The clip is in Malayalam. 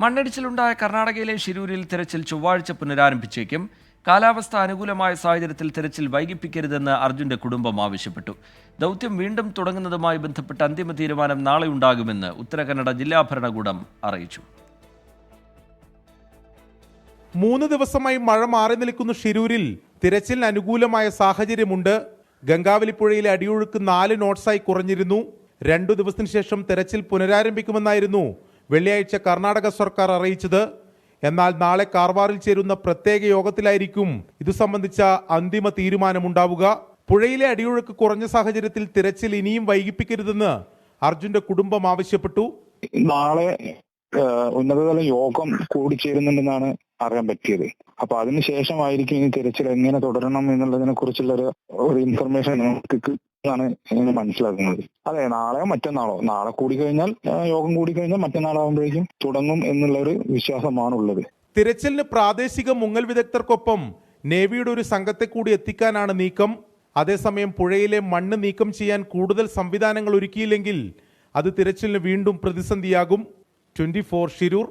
മണ്ണിടിച്ചിലുണ്ടായ കർണാടകയിലെ ഷിരൂരിൽ തിരച്ചിൽ ചൊവ്വാഴ്ച പുനരാരംഭിച്ചേക്കും. കാലാവസ്ഥ അനുകൂലമായ സാഹചര്യത്തിൽ തിരച്ചിൽ വൈകിപ്പിക്കരുതെന്ന് അർജുന്റെ കുടുംബം ആവശ്യപ്പെട്ടു. ദൗത്യം വീണ്ടും തുടങ്ങുന്നതുമായി ബന്ധപ്പെട്ട അന്തിമ തീരുമാനം നാളെ ഉണ്ടാകുമെന്ന് ഉത്തരകന്നഡ ജില്ലാ ഭരണകൂടം അറിയിച്ചു. മൂന്ന് ദിവസമായി മഴ മാറി നിൽക്കുന്ന ഷിരൂരിൽ തിരച്ചിലിന് അനുകൂലമായ സാഹചര്യമുണ്ട്. ഗംഗാവലിപ്പുഴയിലെ അടിയൊഴുക്ക് നാല് നോട്ട്സായി കുറഞ്ഞിരുന്നു. രണ്ടു ദിവസത്തിനു ശേഷം തെരച്ചിൽ പുനരാരംഭിക്കുമെന്നായിരുന്നു വെള്ളിയാഴ്ച കർണാടക സർക്കാർ അറിയിച്ചത്. എന്നാൽ നാളെ കാർവാറിൽ ചേരുന്ന പ്രത്യേക യോഗത്തിലായിരിക്കും ഇതു സംബന്ധിച്ച അന്തിമ തീരുമാനമുണ്ടാവുക. പുഴയിലെ അടിയൊഴുക്ക് കുറഞ്ഞ സാഹചര്യത്തിൽ തിരച്ചിൽ ഇനിയും വൈകിപ്പിക്കരുതെന്ന് അർജുന്റെ കുടുംബം ആവശ്യപ്പെട്ടു. നാളെ ഉന്നതതല യോഗം കൂടിച്ചേരുന്നുണ്ടെന്നാണ് അറിയാൻ പറ്റിയത്. അപ്പൊ അതിനുശേഷമായിരിക്കും ഈ തിരച്ചിൽ എങ്ങനെ തുടരണം എന്നുള്ളതിനെ കുറിച്ചുള്ള ഒരു ഇൻഫർമേഷൻ നമുക്ക് കിട്ടുന്നതാണ് എന്ന് മനസ്സിലാക്കുന്നത് അതെ നാളെയോ മറ്റന്നാളോ? നാളെ കൂടി കഴിഞ്ഞാൽ യോഗം കൂടി കഴിഞ്ഞാൽ മറ്റന്നാളാകുമ്പോഴേക്കും തുടങ്ങും എന്നുള്ള ഒരു വിശ്വാസമാണ് ഉള്ളത് തിരച്ചിലിന് പ്രാദേശിക മുങ്ങൽ വിദഗ്ധർക്കൊപ്പം നേവിയുടെ ഒരു സംഘത്തെ കൂടി എത്തിക്കാനാണ് നീക്കം. അതേസമയം പുഴയിലെ മണ്ണ് നീക്കം ചെയ്യാൻ കൂടുതൽ സംവിധാനങ്ങൾ ഒരുക്കിയില്ലെങ്കിൽ അത് തിരച്ചിലിന് വീണ്ടും പ്രതിസന്ധിയാകും. Twenty four Shirur